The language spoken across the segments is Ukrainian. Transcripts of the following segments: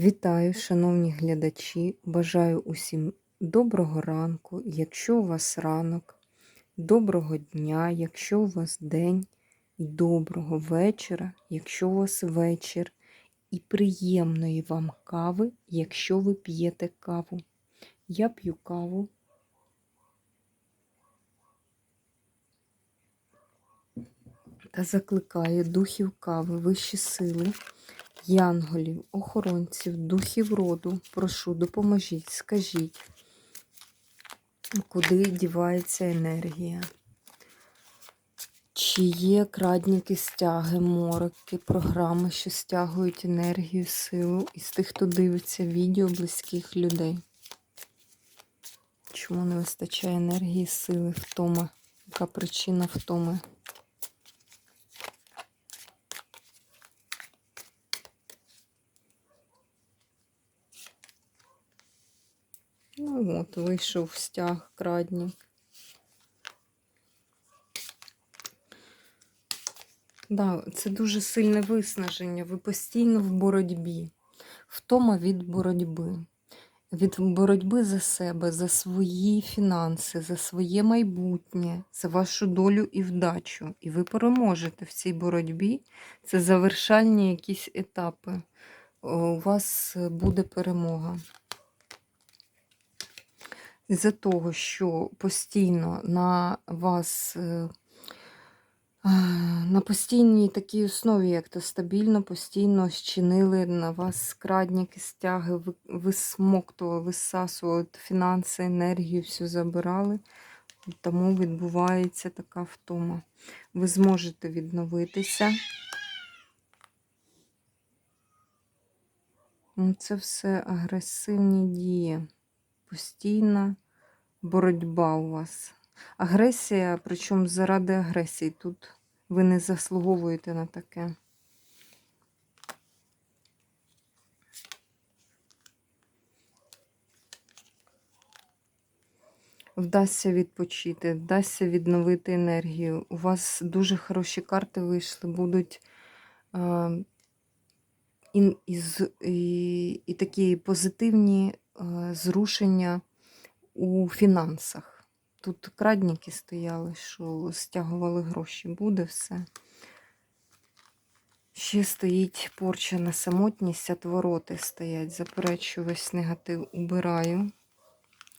Вітаю, шановні глядачі! Бажаю усім доброго ранку, якщо у вас ранок, доброго дня, якщо у вас день, і доброго вечора, якщо у вас вечір, і приємної вам кави, якщо ви п'єте каву. Я п'ю каву. Та закликаю духів кави, вищі сили, янголів, охоронців, духів роду. Прошу, допоможіть, скажіть, куди дівається енергія. Чи є крадніки стяги, мороки, програми, що стягують енергію, силу із тих, хто дивиться відео близьких людей? Чому не вистачає енергії, сили, втома? Яка причина втоми? От, вийшов стяг крадник. Да, це дуже сильне виснаження. Ви постійно в боротьбі, втома від боротьби, від боротьби за себе, за свої фінанси, за своє майбутнє, за вашу долю і вдачу. І ви переможете в цій боротьбі. Це завершальні якісь етапи. У вас буде перемога. Із-за того, що постійно на вас е, на постійній такій основі, як то стабільно, постійно щинили на вас скрадники, стяги, висмоктували, висасували фінанси, енергію, все забирали. Тому відбувається така втома. Ви зможете відновитися. Ну, це все агресивні дії. Постійна боротьба у вас. Агресія, причому заради агресії. Тут ви не заслуговуєте на таке. Вдасться відпочити, вдасться відновити енергію. У вас дуже хороші карти вийшли, будуть а, і, і, і, і такі позитивні зрушення у фінансах. Тут крадніки стояли, що стягували гроші. Буде все. Ще стоїть порча на самотність, отвороти стоять. Заперечую весь негатив убираю.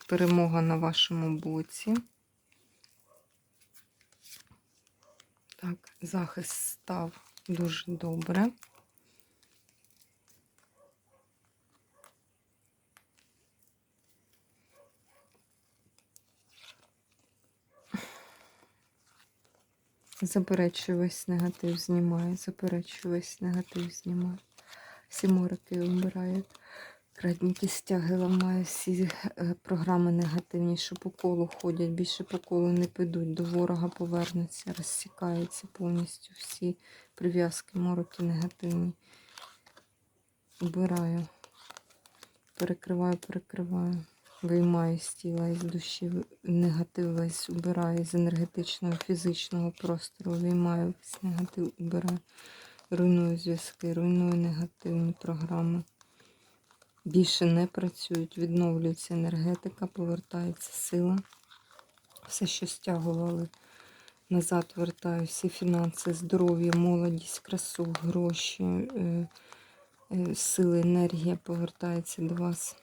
Перемога на вашому боці. Так, захист став дуже добре. Заперечую весь негатив знімаю, заперечую весь негатив знімаю. Всі мороки вмирають. Крадніки стяги ламаю, всі е, програми негативні, що по колу ходять, більше по колу не підуть, до ворога повернуться, розсікаються повністю всі прив'язки, мороки негативні. Убираю, перекриваю, перекриваю. Виймаю з тіла із душі, негатив весь убираю з енергетичного, фізичного простору, виймаю весь негатив, убираю, руйную зв'язки, руйную негативні програми. Більше не працюють, відновлюється енергетика, повертається сила. Все, що стягували, назад вертаю, всі фінанси, здоров'я, молодість, красу, гроші, е, е, сили, енергія повертається до вас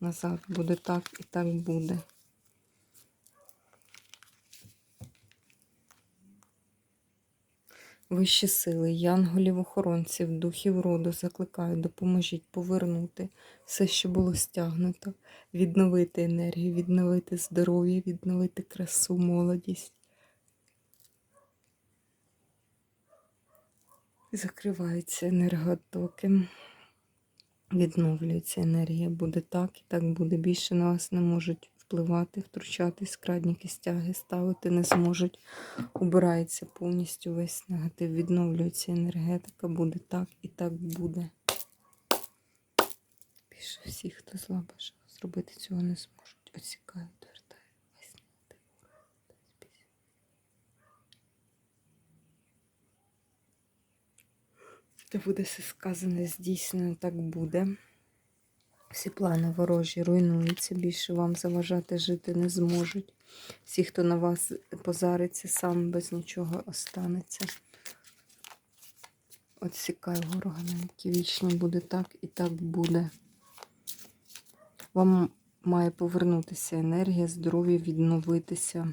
назад. Буде так і так буде. Вищі сили, янголів, охоронців, духів роду закликаю, допоможіть повернути все, що було стягнуто, відновити енергію, відновити здоров'я, відновити красу, молодість. Закриваються енерготоки. Відновлюється енергія, буде так і так буде. Більше на вас не можуть впливати, втручатись, крадніки стяги ставити не зможуть. Убирається повністю весь негатив, відновлюється енергетика, буде так і так буде. Більше всіх, хто зла зробити цього не зможуть. Оцікають, вертаю весь негатив. Та буде все сказане, здійснено, так буде. Всі плани ворожі руйнуються, більше вам заважати жити не зможуть. Всі, хто на вас позариться, сам без нічого останеться. Отсікай ворога, які вічні буде так і так буде. Вам має повернутися енергія, здоров'я, відновитися,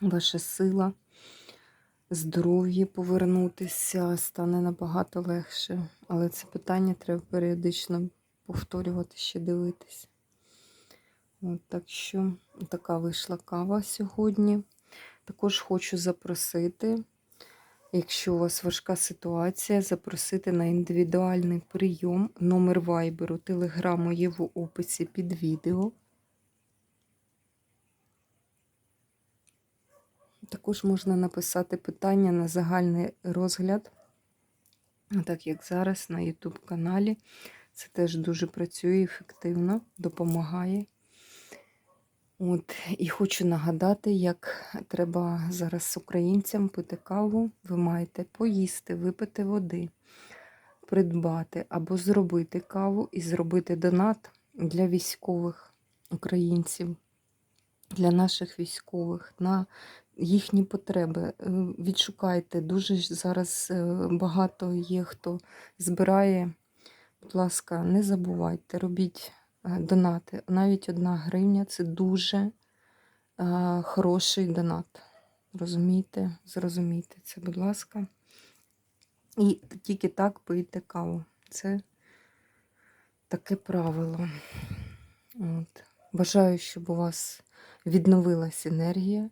ваша сила, здоров'я повернутися, стане набагато легше. Але це питання треба періодично повторювати, ще дивитися. Так що така вийшла кава сьогодні. Також хочу запросити, якщо у вас важка ситуація, запросити на індивідуальний прийом. Номер вайберу, телеграму є в описі під відео. Також можна написати питання на загальний розгляд, так як зараз на YouTube каналі. Це теж дуже працює ефективно, допомагає. От, І хочу нагадати, як треба зараз українцям пити каву. Ви маєте поїсти, випити води, придбати або зробити каву і зробити донат для військових українців, для наших військових на їхні потреби. Е, Відшукайте. Дуже зараз е, багато є, хто збирає. Будь ласка, не забувайте, робіть е, донати. Навіть одна гривня це дуже хороший донат. Розумієте? Зрозумійте це, будь ласка. І тільки так пийте каву. Це таке правило. От. Бажаю, щоб у вас відновилась енергія,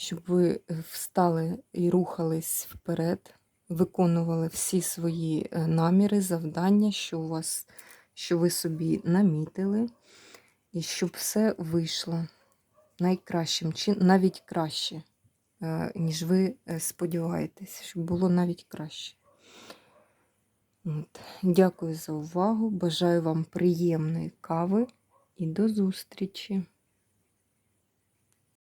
щоб ви е, встали і рухались вперед виконували всі свої е, наміри, завдання, що у вас, що ви собі намітили, і щоб все вийшло найкращим чином, навіть краще, е, ніж ви сподіваєтесь, щоб було навіть краще. От. Дякую за увагу. Бажаю вам приємної кави і до зустрічі!